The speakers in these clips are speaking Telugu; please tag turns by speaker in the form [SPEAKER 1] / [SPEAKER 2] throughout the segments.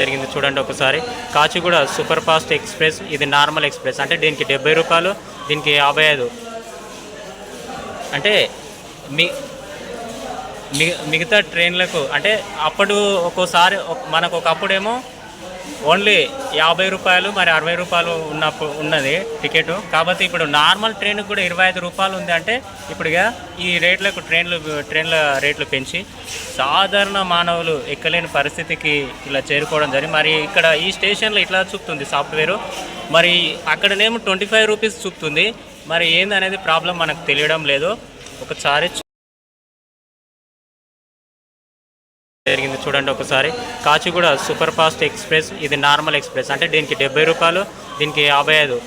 [SPEAKER 1] జరిగింది చూడండి ఒకసారి. కాచిగూడ సూపర్ ఫాస్ట్ ఎక్స్ప్రెస్ ఇది నార్మల్ ఎక్స్ప్రెస్. అంటే దీనికి డెబ్బై రూపాయలు దీనికి యాభై ఐదు. అంటే మీ మిగతా ట్రైన్లకు అంటే అప్పుడు ఒక్కోసారి మనకు ఒకప్పుడేమో ఓన్లీ యాభై రూపాయలు మరి అరవై రూపాయలు ఉన్నప్పుడు ఉన్నది టికెట్. కాబట్టి ఇప్పుడు నార్మల్ ట్రైన్కి కూడా ఇరవై ఐదు రూపాయలు ఉంది అంటే ఇప్పుడుగా ఈ రేట్లకు ట్రైన్లు ట్రైన్ల రేట్లు పెంచి సాధారణ మానవులు ఎక్కలేని పరిస్థితికి ఇలా చేరుకోవడం జరిగింది మరి ఇక్కడ ఈ స్టేషన్లో ఇట్లా చూపుతుంది సాఫ్ట్వేరు. మరి అక్కడనేమో ట్వంటీ ఫైవ్ రూపీస్ చూపుతుంది. మరి ఏందనేది ప్రాబ్లం మనకు తెలియడం లేదు. ఒకసారి జరిగింది చూడండి ఒకసారి. కాచిగూడ సూపర్ ఫాస్ట్ ఎక్స్ప్రెస్ ఇది నార్మల్ ఎక్స్ప్రెస్. అంటే దీనికి డెబ్బై రూపాయలు దీనికి యాభై ఐదు.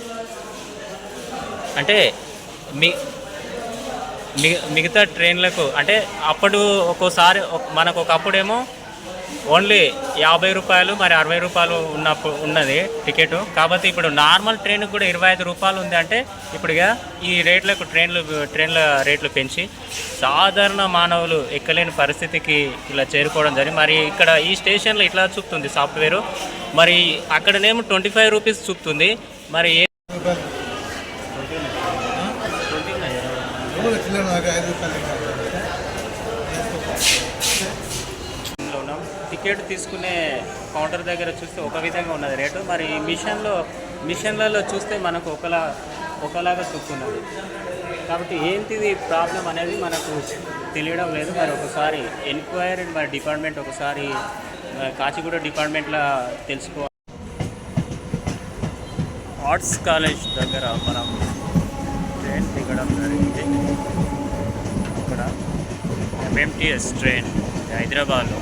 [SPEAKER 1] అంటే మీ మిగ- మిగతా ట్రైన్లకు అంటే అప్పుడు ఒక్కోసారి మనకు ఒకప్పుడేమో ఓన్లీ యాభై రూపాయలు మరి అరవై రూపాయలు ఉన్నప్పుడు ఉన్నది టికెట్. కాబట్టి ఇప్పుడు నార్మల్ ట్రైన్కి కూడా ఇరవై ఐదు రూపాయలు ఉంది అంటే ఇప్పుడుగా ఈ రేట్లకు ట్రైన్లు ట్రైన్ల రేట్లు పెంచి సాధారణ మానవులు ఎక్కలేని పరిస్థితికి ఇలా చేరుకోవడం జరిగింది. మరి ఇక్కడ ఈ స్టేషన్లో ఇట్లా చూపుతుంది సాఫ్ట్వేరు. మరి అక్కడనేమో ట్వంటీ ఫైవ్ రూపీస్ చూపుతుంది. మరి ఏ
[SPEAKER 2] రూపాయలు
[SPEAKER 1] లో ఉన్నాం టికెట్ తీసుకునే కౌంటర్ దగ్గర చూస్తే ఒక విధంగా ఉన్నది రేటు. మరి ఈ మిషన్లో మిషన్లలో చూస్తే మనకు ఒకలా ఒకలాగా చూస్తున్నది కాబట్టి ఏంటిది ప్రాబ్లం అనేది మనకు తెలియడం లేదు. మరి ఒకసారి ఎంక్వైరీ మరి డిపార్ట్మెంట్ ఒకసారి కాచిగూడ డిపార్ట్మెంట్లో తెలుసుకోవాలి ఆర్ట్స్ కాలేజ్ దగ్గర మనం ట్రైన్ దిగడం జరిగింది. ఇక్కడ ఎంఎంటీఎస్ ట్రైన్ హైదరాబాద్లో.